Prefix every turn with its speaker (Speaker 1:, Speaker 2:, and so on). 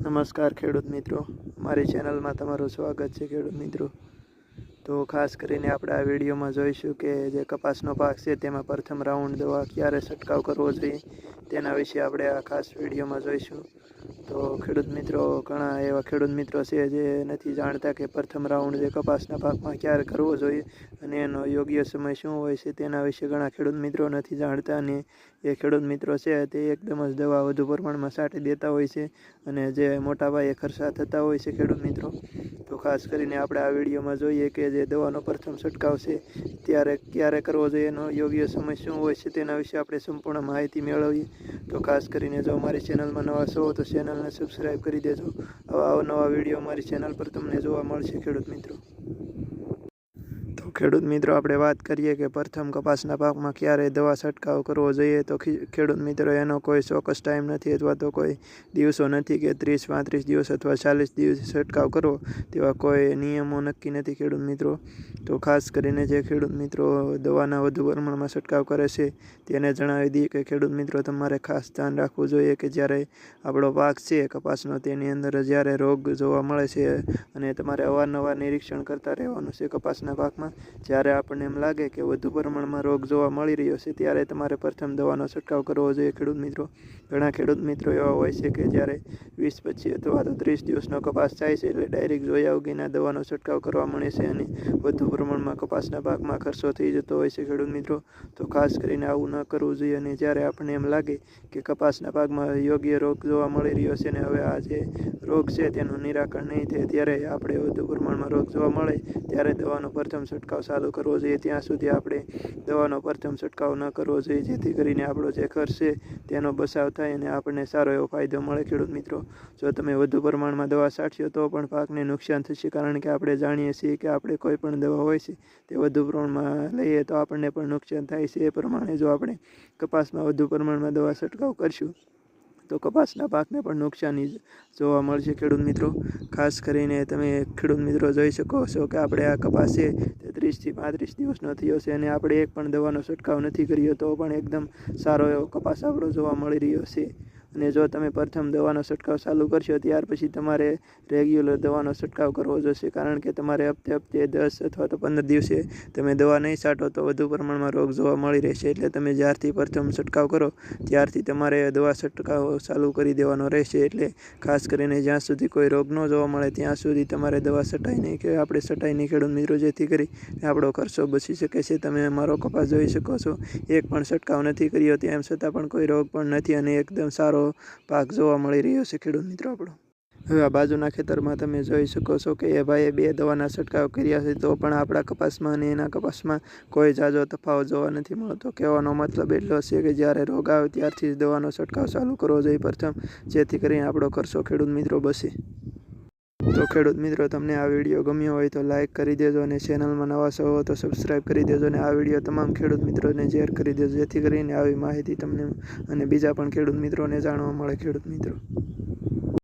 Speaker 1: નમસ્કાર ખેડૂત મિત્રો. મારી ચેનલમાં તમારું સ્વાગત છે ખેડૂત મિત્રો. તો ખાસ કરીને આપણે આ વિડીયોમાં જોઈશું કે જે કપાસનો પાક છે તેમાં પ્રથમ રાઉન્ડ દવા ક્યારે છંટકાવ કરવો જોઈએ તેના વિશે આપણે આ ખાસ વિડીયોમાં જોઈશું. તો ખેડૂત મિત્રો, ઘણા એવા ખેડૂત મિત્રો છે જે નથી જાણતા કે પ્રથમ રાઉન્ડ જે કપાસના પાકમાં ક્યારે કરવો જોઈએ અને એનો યોગ્ય સમય શું હોય છે તેના વિશે ઘણા ખેડૂત મિત્રો નથી જાણતા અને એ ખેડૂત મિત્રો છે તે એકદમ જ દવા વધુ પ્રમાણમાં છાંટી દેતા હોય છે અને જે મોટા પાયે ખર્ચા થતા હોય છે ખેડૂત મિત્રો. તો ખાસ કરીને આપણે આ વિડીયોમાં જોઈએ કે જે દવાનો પ્રથમ છંટકાવ છે ત્યારે ક્યારે કરવો જોઈએ, એનો યોગ્ય સમય શું હોય છે તેના વિશે આપણે સંપૂર્ણ માહિતી મેળવીએ. તો ખાસ કરીને જો અમારી ચેનલમાં નવા છો તો ચેનલને સબસ્ક્રાઈબ કરી દેજો. આવા અવનવા વીડિયો મારી ચેનલ પર તમને જોવા મળશે, ખેડૂત મિત્રો. ખેડૂત મિત્રો, આપણે વાત કરીએ કે પ્રથમ કપાસના પાકમાં ક્યારે દવા છંટકાવ કરવો જોઈએ, તો ખેડૂત મિત્રો, એનો કોઈ ચોક્કસ ટાઈમ નથી અથવા તો કોઈ દિવસો નથી કે ત્રીસ, પાંત્રીસ દિવસ અથવા ચાલીસ દિવસ છંટકાવ કરવો, તેવા કોઈ નિયમો નક્કી નથી ખેડૂત મિત્રો. તો ખાસ કરીને જે ખેડૂત મિત્રો દવાના વધુ પ્રમાણમાં છંટકાવ કરે છે, તેને જણાવી દઈએ કે ખેડૂત મિત્રો, તમારે ખાસ ધ્યાન રાખવું જોઈએ કે જ્યારે આપણો પાક છે કપાસનો, તેની અંદર જ્યારે રોગ જોવા મળે છે અને તમારે અવારનવાર નિરીક્ષણ કરતા રહેવાનું છે કપાસના પાકમાં જ્યારે આપણને એમ લાગે કે વધુ પ્રમાણમાં રોગ જોવા મળી રહ્યો છે, ત્યારે તમારે પ્રથમ દવાનો છંટકાવ કરવો જોઈએ. ખેડૂત મિત્રો, ઘણા ખેડૂત મિત્રો એવા હોય છે કે જ્યારે વીસ, પચીસ અથવા તો ત્રીસ દિવસનો કપાસ થાય છે, એટલે ડાયરેક્ટ જોયા વગીના દવાનો છંટકાવ કરવા મળે છે અને વધુ પ્રમાણમાં કપાસના પાકમાં ખર્ચો થઈ જતો હોય છે. ખેડૂત મિત્રો, તો ખાસ કરીને આવું ન કરવું જોઈએ અને જ્યારે આપણને એમ લાગે કે કપાસના પાકમાં યોગ્ય રોગ જોવા મળી રહ્યો છે અને હવે આ જે રોગ છે તેનું નિરાકરણ નહીં થાય, ત્યારે આપણે વધુ પ્રમાણમાં રોગ જોવા મળે, ત્યારે દવાનો પ્રથમ છંટકાવ ચાલુ કરવો જોઈએ. ત્યાં સુધી આપણે દવાનો પ્રથમ છંટકાવ ન કરવો જોઈએ. જેથી કરીને આપણો જે ખર્ચ છે તેનો બચાવ થાય અને આપણને સારો એવો ફાયદો મળે. ખેડૂત મિત્રો, જો તમે વધુ પ્રમાણમાં દવા છાંટશો તો પણ પાકને નુકસાન થશે. કારણ કે આપણે જાણીએ છીએ કે આપણે કોઈ પણ દવા હોય છે તે વધુ પ્રમાણમાં લઈએ તો આપણને પણ નુકસાન થાય છે. એ પ્રમાણે જો આપણે કપાસમાં વધુ પ્રમાણમાં દવા છંટકાવ કરશું તો કપાસના પાકને પણ નુકસાની જોવા મળશે. ખેડૂત મિત્રો, ખાસ કરીને તમે ખેડૂત મિત્રો જોઈ શકો છો કે આપણે આ કપાસ છે ત્રીસથી પાંત્રીસ દિવસનો થયો છે અને આપણે એક પણ દવાનો છંટકાવ નથી કર્યો તો પણ એકદમ સારો એવો કપાસ આપણો જોવા મળી રહ્યો છે. અને જો તમે પ્રથમ દવાનો છંટકાવ ચાલુ કરશો, ત્યાર પછી તમારે રેગ્યુલર દવાનો છંટકાવ કરવો જોશે. કારણ કે તમારે હપ્તે હપ્તે દસ અથવા તો પંદર દિવસે તમે દવા નહીં છાંટો, તો વધુ પ્રમાણમાં રોગ જોવા મળી રહેશે. એટલે તમે જ્યારથી પ્રથમ છંટકાવ કરો, ત્યારથી તમારે દવા છંટકાવ ચાલુ કરી દેવાનો રહેશે. એટલે ખાસ કરીને જ્યાં સુધી કોઈ રોગ ન જોવા મળે, ત્યાં સુધી તમારે દવા છટાઈ નહીં કે આપણે છટાઈ નહીં ખેડૂત મિત્રો જેથી કરી આપણો ખર્ચો બચી શકે છે. તમે મારો કપાસ જોઈ શકો છો. એક પણ છંટકાવ નથી કર્યો, તેમ છતાં પણ કોઈ રોગ પણ નથી અને એકદમ સારો પાક જોવા મળી રહ્યો છે ખેડૂત મિત્રો આપણો. હવે આ બાજુના ખેતરમાં તમે જોઈ શકો છો કે એ ભાઈએ બે દવાના છંટકાવ કર્યા છે, તો પણ આપણા કપાસમાં અને એના કપાસમાં કોઈ જાજો તફાવત જોવા નથી મળતો. કહેવાનો મતલબ એટલો છે કે જ્યારે રોગ આવે ત્યારથી જ દવાનો છંટકાવ ચાલુ કરવો જોઈએ પ્રથમ, જેથી કરીને આપણો કરશો ખેડૂત મિત્રો બસે તો ખેડૂત મિત્રો, તમને આ વીડિયો ગમ્યો હોય તો લાઇક કરી દેજો અને ચેનલમાં નવા છો તો સબસ્ક્રાઈબ કરી દેજો અને આ વીડિયો તમામ ખેડૂત મિત્રોને શેર કરી દેજો, જેથી કરીને આવી માહિતી તમને અને બીજા પણ ખેડૂત મિત્રોને જાણવા મળે. ખેડૂત મિત્રો.